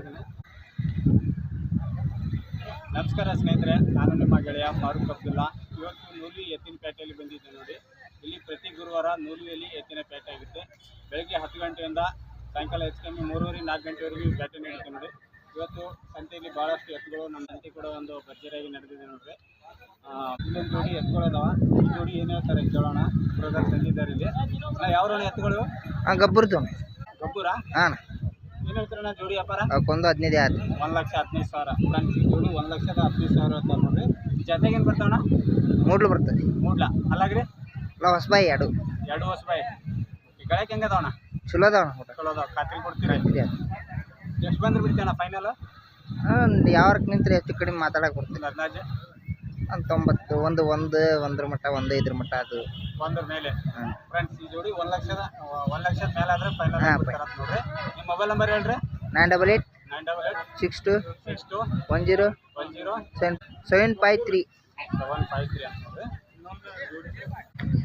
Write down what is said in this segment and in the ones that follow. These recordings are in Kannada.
ಇದ್ದೀನಿ. ನಮಸ್ಕಾರ ಸ್ನೇಹಿತರೆ ನಾನು ನಿಮ್ಮ ಗೆಳೆಯ ಫಾರೂಕ್ ಅಬ್ದುಲ್ಲಾ. ಇವತ್ತು ನೂಲಿ ಎತ್ತಿನ ಪೇಟೆಯಲ್ಲಿ ಬಂದಿದ್ದೆ ನೋಡಿ. ಇಲ್ಲಿ ಪ್ರತಿ ಗುರುವಾರ ನೂಲಿಯಲ್ಲಿ ಎತ್ತಿನ ಪೇಟೆ ಆಗುತ್ತೆ ಬೆಳಗ್ಗೆ ಹತ್ತು ಗಂಟೆಯಿಂದ ಸಾಯಂಕಾಲ ಹೆಚ್ಚು ಕಮ್ಮಿ ಮೂರುವರೆ ನಾಲ್ಕು ಗಂಟೆವರೆಗೂ ಪೇಟೆ ನೀಡುತ್ತೆ ನೋಡಿ. ಇವತ್ತು ಸಂತೆಯಲ್ಲಿ ಭಾಳಷ್ಟು ಎತ್ತುಗಳು ನಮ್ಮ ಸಂತೆ ಕೂಡ ಒಂದು ಭರ್ಜರಿಯಾಗಿ ನಡೆದಿದೆ ನೋಡ್ರಿ. ಇಲ್ಲೊಂದು ಜೋಡಿ ಎತ್ತುಗಳು ಅದಾವ ಈ ಜೋಡಿ ಏನು ಹೇಳ್ತಾರೆ ಕೇಳೋಣ. ಬ್ರದರ್ ತಂದಿದ್ದಾರೆ ಇಲ್ಲಿ. ಯಾವ ಎತ್ತುಗಳು? ಗಬ್ಬರ್ದು. ಗೊಬ್ಬರ? ಹಾಂ ಏನು ಹೇಳ್ತಾರಣ್ಣ ಜೋಡಿ ವ್ಯಾಪಾರ? ಅವಕ್ಕೊಂದು ಹದಿನೈದು ಆಯ್ತು ಒಂದು ಲಕ್ಷ ಹದಿನೈದು ಸಾವಿರ. ಫ್ರೆಂಡ್ಸ್ ಜೋಡಿ ಒಂದು ಲಕ್ಷದ ಹದಿನೈದು ಸಾವಿರ ಅಂತ ನೋಡ್ರಿ ಜೊತೆಗೆ ಏನು ಬರ್ತಾವಣ್ಣ ಮೂಡ್ಲು ಬರ್ತದೆ. ಮೂಡ್ಲ. ಅಲ್ಲಾಗ್ರಿ? ಇಲ್ಲ ಹೊಸಬಾಯಿ ಎರಡು. ಎರಡು ವರ್ಷ ಬಾಯಿ. ಗಳಕ್ಕೆ ಹೆಂಗೆ ಅದಾವಣ ಚಲೋ ಅದಾವ ಊಟ ಚಲೋ ಅದಾವ. ಖಾತ್ರಿ ಕೊಡ್ತೀರಾ? ಇದೆ. ಎಷ್ಟು ಬಂದ್ರೆ ಬಿಡ್ತೀವಣ್ಣ ಫೈನಲ್ ಒಂದು ಯಾವ್ರಕ್ಕೆ ನಿಂತ್ರೆ ಹೆಚ್ಚು ಕಡಿಮೆ ಮಾತಾಡಕ್ಕೆ ಬರ್ತೀನಿ ಅಂದಾಜು ಒಂದು ತೊಂಬತ್ತು ಒಂದು ಒಂದು ಒಂದ್ರ ಮಟ್ಟ ಒಂದು ಇದ್ರ ಮಟ್ಟ ಅದು. ಒಂದ್ರ ಮೇಲೆ. ಹಾಂ. ಫ್ರೆಂಡ್ಸ್ ಈ ಜೋಡಿ ಒಂದು ಲಕ್ಷದ ಒಂದು ಲಕ್ಷದ ಮೇಲೆ ಆದ್ರೆ ಫೈನಲ್ ಹಾ, ನೋಡ್ರಿ. ನಿಮ್ಮ ಮೊಬೈಲ್ ನಂಬರ್ ಹೇಳ್ರಿ. Nine double eight nine double eight six two six two one zero one zero seven seven five three seven five three ಅಂತ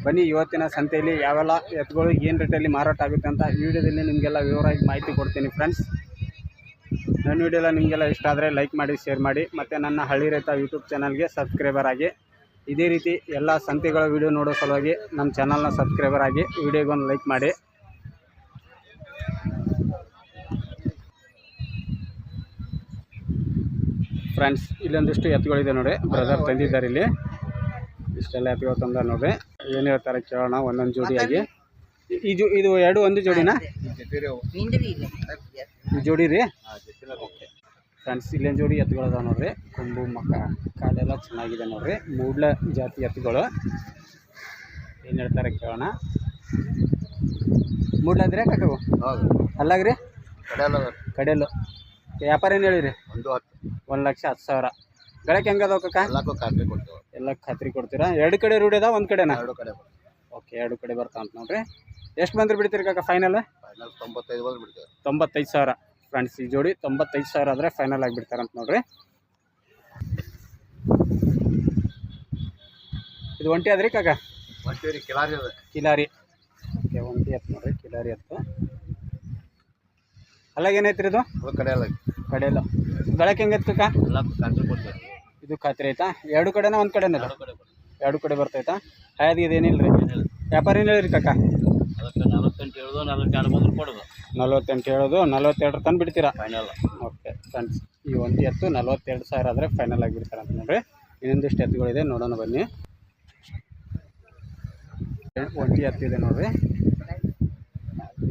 ಬನ್ನಿ ಇವತ್ತಿನ ಸಂತೆಯಲ್ಲಿ ಯಾವೆಲ್ಲ ಎತ್ತುಗಳು ಏನು ರೇಟಲ್ಲಿ ಮಾರಾಟ ಆಗುತ್ತೆ ಅಂತ ಈ ವಿಡಿಯೋದಲ್ಲಿ ನಿಮಗೆಲ್ಲ ವಿವರವಾಗಿ ಮಾಹಿತಿ ಕೊಡ್ತೀನಿ ಫ್ರೆಂಡ್ಸ್ ನನ್ನ ವೀಡಿಯೋಲ್ಲ ನಿಮಗೆಲ್ಲ ಇಷ್ಟ ಆದರೆ ಲೈಕ್ ಮಾಡಿ ಶೇರ್ ಮಾಡಿ ಮತ್ತು ನನ್ನ ಹಳ್ಳಿ ರೈತ ಯೂಟ್ಯೂಬ್ ಚಾನಲ್ಗೆ ಸಬ್ಸ್ಕ್ರೈಬರ್ ಆಗಿ. ಇದೇ ರೀತಿ ಎಲ್ಲ ಸಂತೆಗಳ ವಿಡಿಯೋ ನೋಡೋ ಸಲುವಾಗಿ ನಮ್ಮ ಚಾನಲ್ನ ಸಬ್ಸ್ಕ್ರೈಬರ್ ಆಗಿ ವಿಡಿಯೋಗೊಂದು ಲೈಕ್ ಮಾಡಿ. ಫ್ರೆಂಡ್ಸ್ ಇಲ್ಲೊಂದಿಷ್ಟು ಎತ್ತುಗಳಿದೆ ನೋಡಿ. ಬ್ರದರ್ ತಂದಿದ್ದಾರೆ ಇಲ್ಲಿ. ಇಷ್ಟೆಲ್ಲ ಎತ್ತುಗಳು ತಂದ ನೋಡಿ. ಏನು ಹೇಳ್ತಾರೆ ಕೇಳೋಣ ಒಂದೊಂದು ಜೋಡಿಯಾಗಿ. ಇದು ಈ ಜೋ ಇದು ಎರಡು ಒಂದು ಜೋಡಿನಾ? ಜೋಡಿ ರೀ? ಫ್ರೆಂಡ್ಸ್ ಇಲ್ಲೇನು ಜೋಡಿ ಎತ್ತುಗಳು ಅದಾವ ನೋಡ್ರಿ. ಕೊಂಬು ಮಕ್ಕ ಕಾಲೆಲ್ಲ ಚೆನ್ನಾಗಿದೆ ನೋಡ್ರಿ. ಮೂಡ್ಲ ಜಾತಿ ಎತ್ತುಗಳು. ಏನು ಹೇಳ್ತಾರೆ ಕೇಳೋಣ. ಮೂಡ್ಲ ಅಂದ್ರೆ ಕಾಕವು ಅಲ್ಲಾಗ್ರಿ? ಕಡೆಯಲ್ಲ ವ್ಯಾಪಾರ ಏನು ಹೇಳಿರಿ? ಒಂದು ಒಂದು ಲಕ್ಷ ಹತ್ತು ಸಾವಿರ. ಗಳಕ್ಕೆ ಹೆಂಗದ ಕಾಕ? ಖಾತ್ರಿ ಕೊಡ್ತೀವಿ. ಎಲ್ಲ ಖಾತ್ರಿ ಕೊಡ್ತೀರಾ? ಎರಡು ಕಡೆ ರೂಢಿ ಅದ ಒಂದು ಕಡೆನಾ? ಎರಡು ಕಡೆ ಓಕೆ ಎರಡು ಕಡೆ ಬರ್ತಾ ಅಂತ ನೋಡ್ರಿ. ಎಷ್ಟು ಬಂದ್ರೆ ಬಿಡ್ತೀರಿ ಕಾಕ ಫೈನಲ್? ಫೈನಲ್ ತೊಂಬತ್ತೈದು ಬಂದು ಬಿಡ್ತೇವೆ ತೊಂಬತ್ತೈದು ಸಾವಿರ. ಫ್ರೆಂಡ್ಸ್ ಈ ಜೋಡಿ ತೊಂಬತ್ತೈದು ಸಾವಿರ ಆದರೆ ಫೈನಲ್ ಆಗಿಬಿಡ್ತಾರಂತ ನೋಡ್ರಿ. ಇದು ಒಂಟಿ ಅದ್ರಿ ಕಾಕ? ಒಂಟಿ ಕಿಲಾರಿ ಅದ. ಕಿಲಾರಿ. ಓಕೆ ಒಂಟಿ ಅತ್ ನೋಡ್ರಿ ಕಿಲಾರಿ ಅತ್ತು ಅಲ್ಲಾಗ ಏನೈತ್ರಿ ಇದು? ಕಡೆ ಕಡೆಯಲ್ಲ ಕಡೆಯಲ್ಲ ಗಳಕ್ಕೆ ಹೆಂಗೈತೆ ಕಾಕ? ಇದು ಖಾತ್ರಿ ಆಯ್ತಾ ಎರಡು ಕಡೆನ ಒಂದು ಕಡೆನೇ ಎರಡು ಕಡೆ ಎರಡು ಕಡೆ ಬರ್ತೈತಾ? ಹಾಯದ್ ಇದೇನಿಲ್ಲ ರೀ ವ್ಯಾಪಾರ ಏನಿಲ್ಲ ರೀ ಕಾಕ? ನಲವತ್ತೆಂಟು ಹೇಳೋದು ನಲ್ವತ್ತೆರಡು ಬಂದ್ರೆ ಕೊಡೋದು. ನಲ್ವತ್ತೆಂಟು ಹೇಳೋದು ನಲ್ವತ್ತೆರಡು ತಂದು ಬಿಡ್ತೀರಾ? ಫೈನಲ್ ಓಕೆ ಫ್ರೆಂಡ್ಸ್ ಈ ಒಂದು ಎತ್ತು ನಲ್ವತ್ತೆರಡು ಸಾವಿರ ಆದರೆ ಫೈನಲ್ ಆಗಿಬಿಡ್ತಾರೆ ಅಂತ ನೋಡ್ರಿ ಇನ್ನೊಂದಿಷ್ಟು ಎತ್ತುಗಳಿದೆ ನೋಡೋಣ ಬನ್ನಿ. ಒಂಟಿ ಎತ್ತಿದೆ ನೋಡ್ರಿ.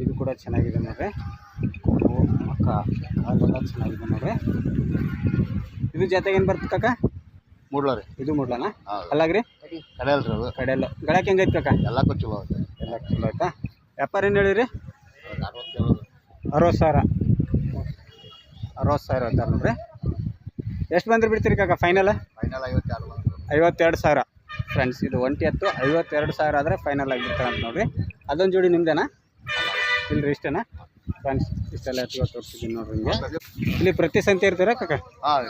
ಇದು ಕೂಡ ಚೆನ್ನಾಗಿದೆ ನೋಡ್ರಿ. ಅಕ್ಕ ಮಕ್ಕ ಕಾಲೆಲ್ಲ ಚೆನ್ನಾಗಿದೆ ನೋಡ್ರಿ. ಇದು ಜೊತೆಗೆ ಏನು ಬರ್ತದೆ ಕಾಕ? ಮೂಡ್ಲ ರೀ. ಇದು ಮೂಡ್ಲನಾ? ಅಲ್ಲಾಗ್ರಿ? ಕಡೆಯಲ್ಲ ರೀ ಅದು. ಕಡೆಯಲ್ಲ ಗಳಕ್ಕೆ ಹೆಂಗೈತೆ ಕಾಕ? ಎಲ್ಲ ಚಲೋ ಐತೆ ಎಲ್ಲ ಚಲೋ ಆಯ್ತಾ ವ್ಯಾಪಾರ ಏನು ಹೇಳಿರಿ ಅರವತ್ತು ಸಾವಿರ. ಅರವತ್ತು ಸಾವಿರ ಅಂತಾರೆ ನೋಡ್ರಿ ಎಷ್ಟು ಬಂದ್ರೆ ಬಿಡ್ತೀರಿ ಕಾಕ ಫೈನಲ್ ಫೈನಲ್ ಐವತ್ತೆರಡು ಸಾವಿರ. ಫ್ರೆಂಡ್ಸ್ ಇದು ಒಂಟಿ ಹತ್ತು ಐವತ್ತೆರಡು ಸಾವಿರ ಆದರೆ ಫೈನಲ್ ಆಗಿರ್ತಾರೆ ಅಂತ ನೋಡ್ರಿ. ಅದೊಂದು ಜೋಡಿ ನಿಮ್ದೇನಾ? ಇಲ್ರಿ ಇಷ್ಟೇನಾ? ಫ್ರೆಂಡ್ಸ್ ಇಷ್ಟೆಲ್ಲ ಎತ್ತುಗಳು ತೋರಿಸಿದ್ದೀನಿ ನೋಡ್ರಿ ನಿಮಗೆ ಇಲ್ಲಿ ಪ್ರತಿ ಸಂತೆ ಇರ್ತೀರಾ ಕಾಕ? ಹಾಂ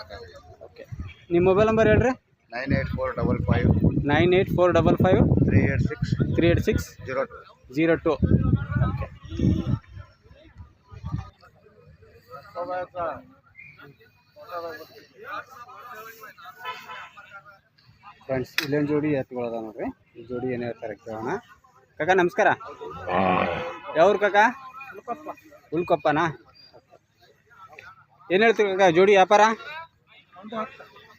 ಓಕೆ ನಿಮ್ಮ ಮೊಬೈಲ್ ನಂಬರ್ ಹೇಳ್ರಿ. Nine eight four double five nine eight four double five three eight six three eight six zero two. Zero two okay friends ಇಲ್ಲೊಂದು ಜೋಡಿ ಎತ್ತುಗಳು ಅದಾವ ನೋಡ್ರಿ. ಈ ಜೋಡಿ ಏನು ಹೇಳ್ತಾರೆ ಕೇಳೋಣ. ಕಾಕ ನಮಸ್ಕಾರ. ಯಾವ್ರು ಕಾಕ? ಹುಲ್ಕೊಪ್ಪನಾ ಏನು ಹೇಳ್ತೀವಿ ಕಾಕ ಜೋಡಿ ವ್ಯಾಪಾರ?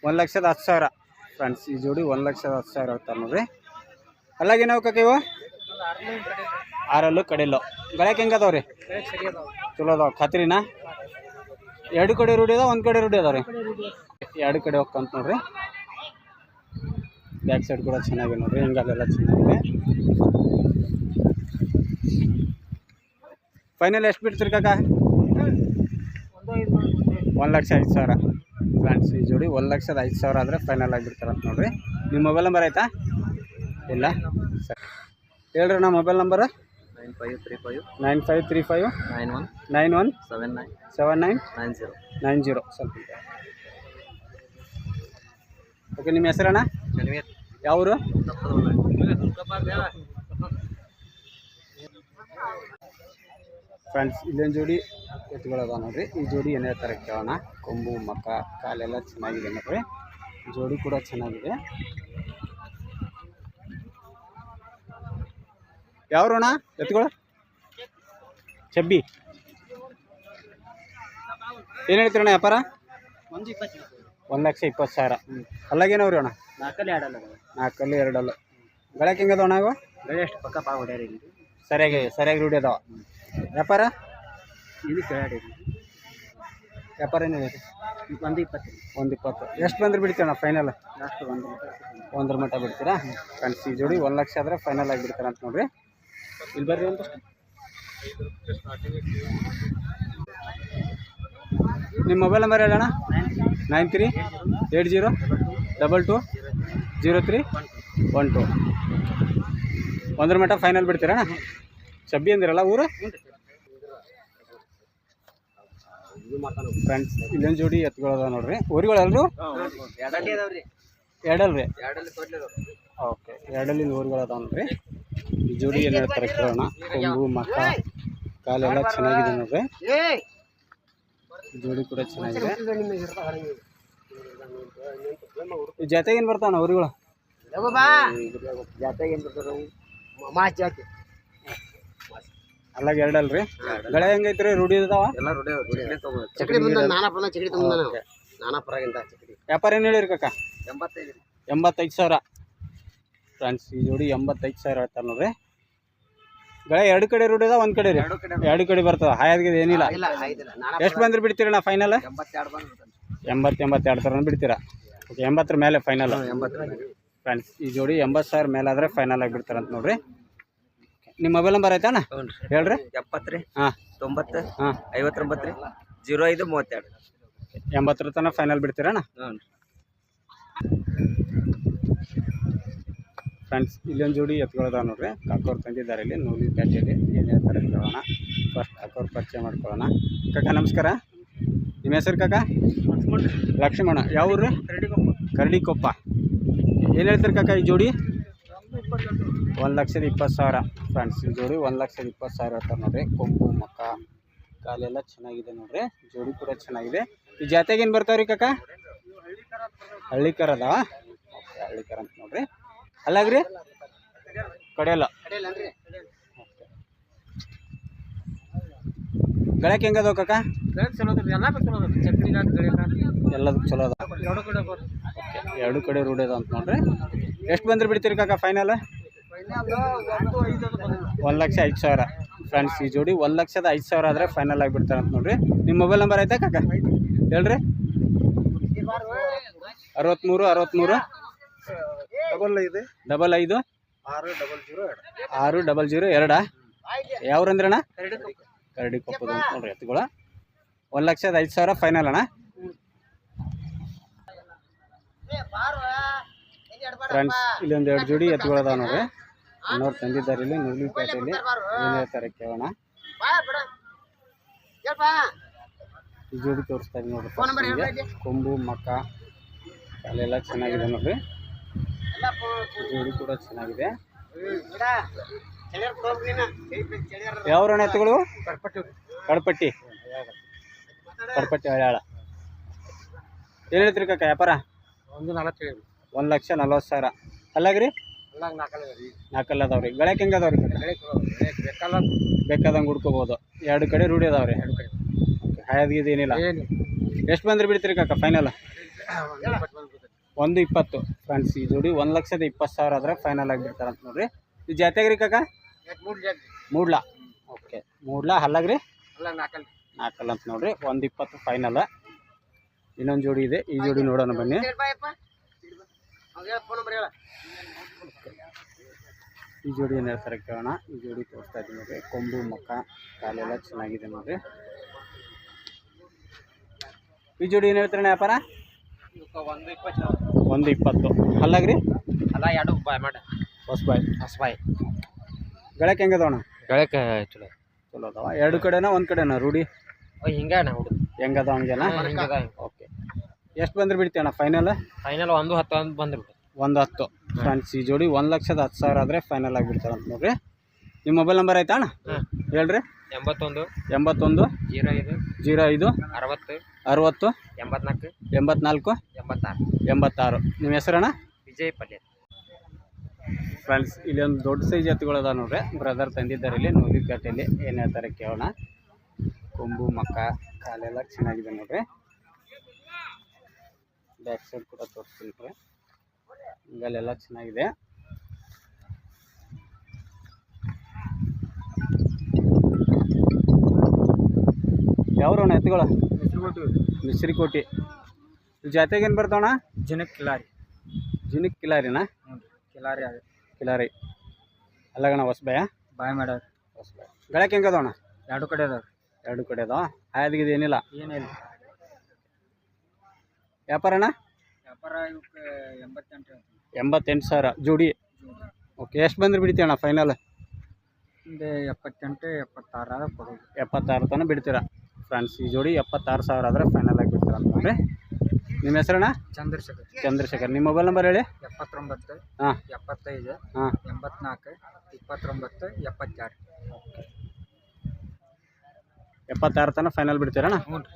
ಒಂದು ಲಕ್ಷದ ಹತ್ತು ಸಾವಿರ. ಫ್ರೆಂಡ್ಸ್ ಈ ಜೋಡಿ ಒಂದು ಲಕ್ಷದ ಹತ್ತು ಸಾವಿರ ಹೇಳ್ತಾರೆ ನೋಡ್ರಿ. ಅಲ್ಲಾಗೇನವು ಕಾಕ ಇವು? ಆರಲ್ಲು ಕಡಿಲ್ಲ. ಗಳಕ್ಕೆ ಹೆಂಗೆ ಅದಾವ ರೀ ಚಲೋ ಅದಾವ. ಖಾತ್ರಿನಾ? ಎರಡು ಕಡೆ ರೂಢಿ ಅದಾವ, ಒಂದು ಕಡೆ ರೂಢಿ ಅದಾವ್ರಿ. ರೀ ಎರಡು ಕಡೆ ಹೋಗ್ಕಂತ ನೋಡ್ರಿ. ಬ್ಯಾಕ್ ಸೈಡ್ ಕೂಡ ಚೆನ್ನಾಗಿದೆ ನೋಡ್ರಿ, ಹಿಂಗಲ್ಲೆಲ್ಲ ಚೆನ್ನಾಗಿದೆ. ಫೈನಲ್ ಎಷ್ಟು ಬಿಡ್ತೀರಿ ಕಾಕ? ಒಂದು ಲಕ್ಷ ಐದು ಸಾವಿರ. ಫ್ರೆಂಡ್ಸ್ ಈ ಜೋಡಿ ಒಂದು ಲಕ್ಷದ ಐದು ಸಾವಿರ ಆದರೆ ಫೈನಲ್ ಆಗಿಬಿಡ್ತಾರೆ ಅಂತ ನೋಡ್ರಿ. ನಿಮ್ಮ ಮೊಬೈಲ್ ನಂಬರ್ ಆಯ್ತಾ? ಇಲ್ಲ. ಸರಿ. ಹೇಳ್ರಿ ನಮ್ಮ mobile number nine five three five nine five three five nine one nine one seven nine seven nine nine zero nine zero. ಸ್ವಲ್ಪ ಓಕೆ ನಿಮ್ಮ ಹೆಸರಣ್ಣ ಯಾವರು? ಫ್ರೆಂಡ್ಸ್ ಇಲ್ಲೊಂದು ಜೋಡಿ ಎತ್ತುಗಳದಾವ ನೋಡ್ರಿ. ಈ ಜೋಡಿ ಏನೇ ಥರ ಕೇಳೋಣ. ಕೊಂಬು ಮಕ್ಕ ಕಾಲೆಲ್ಲ ಚೆನ್ನಾಗಿದೆ ನೋಡ್ರಿ. ಜೋಡಿ ಕೂಡ ಚೆನ್ನಾಗಿದೆ. ಯಾವ ರೋಣ ಎತ್ಕೊಳ್ಳ ಚಬ್ಬಿ. ಏನು ಹೇಳ್ತೀರಣ್ಣ ವ್ಯಾಪಾರ? ಒಂದು ಲಕ್ಷ ಇಪ್ಪತ್ತು ಸಾವಿರ. ಅಲ್ಲಾಗೇನವ್ರಿ ಅಣ್ಣ? ನಾಲ್ಕಲ್ಲಿ ಎರಡಲ್ಲ. ನಾಲ್ಕಲ್ಲಿ ಎರಡಲ್ಲ. ಗಳಕ್ಕೆ ಹೆಂಗದ ಅಣ್ಣ ಇವು? ಬೆಳೆ ಎಷ್ಟು ಪಕ್ಕ ಪಾ ಹೊಡ್ಯಾರಿ ಸರಿಯಾಗಿ ಸರಿಯಾಗಿ ರೂಢಿ ಅದಾವ. ವ್ಯಾಪಾರ? ಇದು ಕೇಳಿ ವ್ಯಾಪಾರ ಏನು ಹೇಳಿ ಒಂದು ಇಪ್ಪತ್ತು. ಒಂದು ಇಪ್ಪತ್ತು. ಎಷ್ಟು ಬಂದ್ರೆ ಬಿಡ್ತೀರಣ್ಣ ಫೈನಲ್ ಲಾಸ್ಟ್ ಒಂದು ಒಂದ್ರ ಮಟ್ಟ ಬಿಡ್ತೀರಾ? ಫ್ರೆಂಡ್ಸ್ ಈ ಜೋಡಿ ಒಂದು ಲಕ್ಷ ಆದರೆ ಫೈನಲ್ ಆಗಿ ಬಿಡ್ತಾರ ಅಂತ ನೋಡ್ರಿ. ಇಲ್ಲಿ ಬರ್ರಿ ಅಂತ. ನಿಮ್ಮ ಮೊಬೈಲ್ ನಂಬರ್ ಹೇಳೋಣ nine three eight zero double two zero three one two ಒಂದ್ರ ಮಟ್ಟ ಫೈನಲ್ ಬಿಡ್ತೀರಾ ಚಬ್ಬಿ ಅಂದಿರಲ್ಲ ಊರು? ಫ್ರೆಂಡ್ಸ್ ಇಲ್ಲೊಂದು ಜೋಡಿ ಎತ್ಕೊಳ್ಳೋದ ನೋಡ್ರಿ. ಊರುಗಳಲ್ರು ಎರಡಲ್ಲಿ ರೀ ಎರಡಲ್ರಿ ಓಕೆ ಎರಡಲ್ಲಿ ನೂರುಗಳು ಅದಾವ ರೀ ಈ ಜೋಡಿ ಏನು ಹೇಳ್ತಾರೆ ಕೇಳೋಣ. ಕೊಂಬು ಮಕ್ಕ ಕಾಲೆಲ್ಲ ಚೆನ್ನಾಗಿದೆ ನೋಡ್ರಿ. ಈ ಜೋಡಿ ಕೂಡ ಚೆನ್ನಾಗಿದೆ. ಜೊತೆಗೆ ಏನು ಬರ್ತಾವಣ್ಣ ಊರುಗಳು ಜಾತ್ರೆಗೆ ಏನು ಬರ್ತಾರ ಮಾಸ್ ಜಾತಿ ಅಲ್ಲಾಗ ಎರಡಲ್ರಿ? ಗಳೆ ಹೆಂಗೈತ್ರಿ? ರೂಢಿ ಇದಾವ? ಎಲ್ಲ ರೂಢಿ ಚಕಡಿ ಬಂದ ನಾನಾ ಪರ ಚಕಡಿ ತುಂಬ. ನಾನಾ ಪರಾಗಿಂದ ಚಕಡಿ. ವ್ಯಾಪಾರ ಏನು ಹೇಳಿರಿ ಕಾಕ? ಎಂಬತ್ತೈದು ಎಂಬತ್ತೈದು ಸಾವಿರ. ಫ್ರೆಂಡ್ಸ್ ಈ ಜೋಡಿ ಎಂಬತ್ತೈದು ಸಾವಿರ ಹೇಳ್ತಾರೆ ನೋಡ್ರಿ. ಗಳೆ ಎರಡು ಕಡೆ ರೂಢ ಇದೆ ಒಂದು ಕಡೆ ರೀ? ಎರಡು ಕಡೆ ಬರ್ತದೆ ಹಾಯಾದ್ಗಿದ ಏನಿಲ್ಲ. ಎಷ್ಟು ಬಂದ್ರೆ ಬಿಡ್ತೀರಣ್ಣ ಫೈನಲ್ ಎಂಬತ್ತು ಎಂಬತ್ತೆರಡು ಥರ ಬಿಡ್ತೀರಾ? ಓಕೆ ಎಂಬತ್ತರ ಮೇಲೆ ಫೈನಲ್ ಎಂಬತ್ತು ಫ್ರೆಂಡ್ಸ್ ಈ ಜೋಡಿ ಎಂಬತ್ತು ಸಾವಿರ ಮೇಲೆ ಆದರೆ ಫೈನಲ್ ಆಗಿ ಬಿಡ್ತಾರಂತ ನೋಡ್ರಿ. ನಿಮ್ಮ ಮೊಬೈಲ್ ನಂಬರ್ ಆಯ್ತಾನ ರೀ. ಹೇಳ್ರಿ. ಎಪ್ಪತ್ತು ರೀ. ಹಾಂ. ತೊಂಬತ್ತು ಹಾಂ. ಐವತ್ತೊಂಬತ್ತು ರೀ. ಜೀರೋ ಐದು ಮೂವತ್ತೆರಡು. ಎಂಬತ್ತರ ತನಕ ಫೈನಲ್ ಬಿಡ್ತೀರಣ್ಣ? ಹ್ಞೂ ಫ್ರೆಂಡ್ಸ್ ಇಲ್ಲೊಂದು ಜೋಡಿ ಎತ್ಕೊಳ್ಳೋದ ನೋಡ್ರಿ. ಕಾಕೋರ್ ತಂದಿದ್ದಾರೆ ಇಲ್ಲಿ ನೂಲಿ ಪ್ಯಾಟೆಯಲ್ಲಿ ಏನು ಹೇಳ್ತಾರೆ ಕೇಳೋಣ. ಫಸ್ಟ್ ಕಾಕೋರ್ ಪರಿಚಯ ಮಾಡ್ಕೊಳ್ಳೋಣ. ಕಾಕ ನಮಸ್ಕಾರ. ನಿಮ್ಮ ಹೆಸರು ಕಾಕ? ಲಕ್ಷ್ಮಣ. ಯಾವ ಊರು? ಕರಡಿಕೊಪ್ಪ. ಏನು ಹೇಳ್ತಾರೆ ಕಾಕ ಈ ಜೋಡಿ? ಒಂದು ಲಕ್ಷದ ಇಪ್ಪತ್ತು ಸಾವಿರ. ಫ್ರೆಂಡ್ಸ್ ಈ ಜೋಡಿ ಒಂದು ಲಕ್ಷದ ಇಪ್ಪತ್ತು ಸಾವಿರ ಹೇಳ್ತಾರೆ ನೋಡ್ರಿ. ಕೊಂಬು ಮಕ್ಕ ಕಾಲೆಲ್ಲ ಚೆನ್ನಾಗಿದೆ ನೋಡ್ರಿ. ಜೋಡಿ ಕೂಡ ಚೆನ್ನಾಗಿದೆ. ಈ ಜಾತ್ರೆಗೆ ಏನು ಬರ್ತಾವ್ರಿ ಕಾಕ? ಹಳ್ಳಿಕರ ಅದಾವ? ಓಕೆ ಹಳ್ಳಿಕರ ಅಂತ ನೋಡ್ರಿ. ಅಲ್ಲಾಗ್ರಿ? ಕಡೆಯಲ್ಲ. ಗಳಕ್ಕೆ ಹೆಂಗದ ಕಾಕ? ಎಲ್ಲದಕ್ಕೆ ಚಲೋ ಅದ ಎರಡು ಕಡೆ ರೂಢ ಅದ ಅಂತ ನೋಡ್ರಿ. ಎಷ್ಟು ಬಂದ್ರೆ ಬಿಡ್ತೀರಿ ಕಾಕ ಫೈನಲ್ ಒಂದು ಲಕ್ಷ ಐದು ಸಾವಿರ. ಫ್ರೆಂಡ್ಸ್ ಈ ಜೋಡಿ ಒಂದು ಲಕ್ಷದ ಐದು ಸಾವಿರ ಆದರೆ ಫೈನಲ್ ಆಗಿಬಿಡ್ತಾರೆ ಅಂತ ನೋಡ್ರಿ. ನಿಮ್ಮ ಮೊಬೈಲ್ ನಂಬರ್ ಆಯ್ತಾ ಕಾಕ? ಹೇಳ್ರಿ. ಅರವತ್ತ್ಮೂರು ಅರವತ್ತ್ಮೂರು ಡಬಲ್ ಐದು. ಡಬಲ್ ಐದು. ಆರು ಡಬಲ್ ಜೀರೋ ಎರಡು. ಆರು ಡಬಲ್ ಜೀರೋ ಎರಡಾ? ಯಾವ್ರಂದ್ರಣ್ಣ? ಕರಡಿ ಕೊಪ್ಪದ ಅಂತ ನೋಡ್ರಿ ಎತ್ತುಗಳ ಒಂದು ಲಕ್ಷದ ಐದು ಸಾವಿರ ಫೈನಲ್ ಅಣ್ಣ. ಫ್ರೆಂಡ್ಸ್ ಇಲ್ಲೊಂದು ಎರಡು ಜೋಡಿ ಎತ್ತುಗಳದಾವ ನೋಡ್ರಿ. ಅಣ್ಣವ್ರು ತಂದಿದ್ದಾರೆ ಇಲ್ಲಿ ನುಗ್ಲಿಪೇಟೆಯಲ್ಲಿ ಏನು ಹೇಳ್ತಾರೆ ಕೇಳೋಣ. ಈ ಜೋಡಿ ತೋರಿಸ್ತಾ ಇದ್ದೀನಿ ನೋಡ್ರಿ. ಕೊಂಬು ಮಕ್ಕ. ಕಾಲೆಲ್ಲ ಚೆನ್ನಾಗಿದೆ ನೋಡ್ರಿ. ಜೋಡಿ ಕೂಡ ಚೆನ್ನಾಗಿದೆ. ಯಾವ ಎತ್ತುಗಳು? ಕಡಪಟ್ಟಿ. ಕಡಪಟ್ಟಿ ಹಳ್ಯಾಳ. ಏನು ಹೇಳ್ತೀರಿ ಕಾಕ ವ್ಯಾಪಾರ? ಒಂದು ನಲವತ್ತು ಒಂದು ಲಕ್ಷ ನಲ್ವತ್ತು ಸಾವಿರ. ಅಲ್ಲಾಗ್ರಿ ನಾಲ್ಕಲ್ಲ ಅದಾವ್ರಿ ಗಳಕ್ಕೆ ಹೆಂಗೆ ಅದಾವ್ರಿ ಬೇಕಾದಂಗ ಹುಡ್ಕೋಬೋದು. ಎರಡು ಕಡೆ ರೂಢಿ ಅದಾವ್ರಿ. ಹಾಯದ್ಗಿದ್ ಏನಿಲ್ಲ. ಎಷ್ಟು ಬಂದ್ರೆ ಬಿಡ್ತೀರಿ ಕಾಕ ಫೈನಲ್ ಒಂದು ಇಪ್ಪತ್ತು ಫ್ರೆಂಡ್ಸ್ ಈ ಜೋಡಿ ಒಂದು ಲಕ್ಷದ ಇಪ್ಪತ್ತು ಸಾವಿರ ಆದರೆ ಫೈನಲ್ ಆಗಿ ಅಂತ ನೋಡ್ರಿ. ಈ ಜಾತ್ಯಾಗ್ರಿ ಕಾಕ? ಮೂಡ್ಲ? ಓಕೆ ಮೂಡ್ಲ ಹಲ್ಲಾಗ್ರಿ? ನಾಲ್ಕಲ್ಲ ಅಂತ ನೋಡ್ರಿ. ಒಂದು ಇಪ್ಪತ್ತು ಫೈನಲ್ ಇನ್ನೊಂದು ಜೋಡಿ ಇದೆ. ಈ ಜೋಡಿ ನೋಡೋಣ ಬನ್ನಿ. ಈ ಜೋಡಿ ಏನು ಹೇಳ್ತಾರೆ ಕೇಳೋಣ. ಈ ಜೋಡಿ ತೋರಿಸ್ತಾ ಇದ್ದೀನಿ ನೋಡ್ರಿ. ಕೊಂಬು ಮಕ್ಕ ಕಾಲೆಲ್ಲ ಚೆನ್ನಾಗಿದೆ ನೋಡ್ರಿ. ಈ ಜೋಡಿ ಏನು ಹೇಳ್ತಾರೆ ವ್ಯಾಪಾರ? ಒಂದು ಇಪ್ಪತ್ತು ಒಂದು ಇಪ್ಪತ್ತು. ಅಲ್ಲಾಗ್ರಿ? ಅಲ್ಲ ಎರಡು ಬಾಯ್ ಮಾಡ. ಹೊಸಬಾಯ್ ಬಾಯ್. ಗಳಕ್ಕೆ ಹೆಂಗೆ ಅದಾವಣ ಗಳಕ್ಕೆ ಚಲೋ. ಚಲೋ ಅದಾವ. ಎರಡು ಕಡೆನ ಒಂದು ಕಡೆನ ರೂಢಿ? ಹಿಂಗೆ ಅಣ್ಣ ಹುಡುಗ. ಹೆಂಗದ ಹಂಗೆ ಓಕೆ. ಎಷ್ಟು ಬಂದ್ರೆ ಬಿಡ್ತೀಯಣ್ಣ ಫೈನಲ್ ಫೈನಲ್ ಒಂದು ಹತ್ತು ಅಂತ ಬಂದ್ರೆ ಒಂದು ಹತ್ತು. ಫ್ರೆಂಡ್ಸ್ ಈ ಜೋಡಿ ಒಂದು ಲಕ್ಷದ ಹತ್ತು ಸಾವಿರ ಆದರೆ ಫೈನಲ್ ಆಗಿಬಿಡ್ತಾರೆ ಅಂತ ನೋಡ್ರಿ. ನಿಮ್ಮ ಮೊಬೈಲ್ ನಂಬರ್ ಆಯ್ತಾ ಅಣ್ಣ? ಹೇಳ್ರಿ. ಎಂಬತ್ತೊಂದು ಎಂಬತ್ತೊಂದು ಜೀರೋ ಐದು ಜೀರೋ ಐದು ಅರವತ್ತು ಅರವತ್ತು ಎಂಬತ್ನಾಲ್ಕು ಎಂಬತ್ನಾಲ್ಕು ಎಂಬತ್ತಾರು. ಎಂಬತ್ತಾರು. ನಿಮ್ಮ ಹೆಸರಣ್ಣ ವಿಜಯ್ ಪಲ್ಯ ಫ್ರೆಂಡ್ಸ್ ಇಲ್ಲಿ ಒಂದು ದೊಡ್ಡ ಸೈಜ್ ಎತ್ತುಗಳು ಅದಾವ ನೋಡ್ರಿ. ಬ್ರದರ್ ತಂದಿದ್ದಾರೆ ಇಲ್ಲಿ ನೂಲಿಪೇಟೆಯಲ್ಲಿ ಏನು ಹೇಳ್ತಾರೆ ಕೇಳೋಣ. ಕೊಂಬು ಮಕ್ಕ ಕಾಲೆಲ್ಲ ಚೆನ್ನಾಗಿದೆ ನೋಡ್ರಿ. ಬ್ಯಾಕ್ ಸೈಡ್ ಕೂಡ ತೋರಿಸ್ತೀನಿ ಹಿಂಗಲ್ಲೆಲ್ಲ ಚೆನ್ನಾಗಿದೆ. ಯಾವ್ರಣ್ಣ ಎತ್ತುಗಳು? ಮಿಸ್ರಿಕೋಟಿ ಇವ್ ಜಾತ್ರೆಗೆ ಏನು ಬರ್ತಾವಣ್ಣ? ಜನಕ್ ಕಿಲಾರಿ. ಜಿನಕ್ ಕಿಲಾರಿನಾ? ಕಿಲಾರಿ ಅದು. ಕಿಲಾರಿ. ಅಲ್ಲಗಣ ಹೊಸಬಾಯ ಬಾಯ್ ಮಾಡ್ಯಾರ ಹೊಸಬಾಯ ಗಳಕ್ಕೆ ಹೆಂಗೆ ಅದಾವಣ್ಣ? ಎರಡು ಕಡೆ ಅದಾವ ಎರಡು ಕಡೆ ಅದಾವ. ಆಯ್ದಿಗಿದ ಏನಿಲ್ಲ? ಏನಿಲ್ಲ. ವ್ಯಾಪಾರಣ್ಣ ವ್ಯಾಪಾರ ಇವಕ್ಕೆ ಎಂಬತ್ತೆಂಟು. ಎಂಬತ್ತೆಂಟು ಸಾವಿರ. ಜೋಡಿ. ಓಕೆ ಎಷ್ಟು ಬಂದ್ರೆ ಬಿಡ್ತೀವಣ್ಣ ಫೈನಲ್? ಮುಂದೆ ಎಪ್ಪತ್ತೆಂಟು ಎಪ್ಪತ್ತಾರು ಕೊಡೋದು. ಎಪ್ಪತ್ತಾರು ತನಕ ಬಿಡ್ತೀರಾ? ಫ್ರೆಂಡ್ಸ್ ಈ ಜೋಡಿ ಎಪ್ಪತ್ತಾರು ಸಾವಿರ ಆದರೆ ಫೈನಲ್ ಆಗಿ ಅಂತ ಅಂತಂದ್ರೆ ನಿಮ್ಮ ಹೆಸರಣ್ಣ? ಚಂದ್ರಶೇಖರ್. ಚಂದ್ರಶೇಖರ್. ನಿಮ್ಮ ಮೊಬೈಲ್ ನಂಬರ್ ಹೇಳಿ. ಎಪ್ಪತ್ತೊಂಬತ್ತು ಹಾಂ. ಎಪ್ಪತ್ತೈದು ಹಾಂ. ಎಂಬತ್ನಾಲ್ಕು ಇಪ್ಪತ್ತೊಂಬತ್ತು ಎಪ್ಪತ್ತೆರಡು ಎಪ್ಪತ್ತಾರು ತನಕ ಫೈನಲ್ ಬಿಡ್ತೀರಣ್ಣ? ಹ್ಞೂ ರೀ.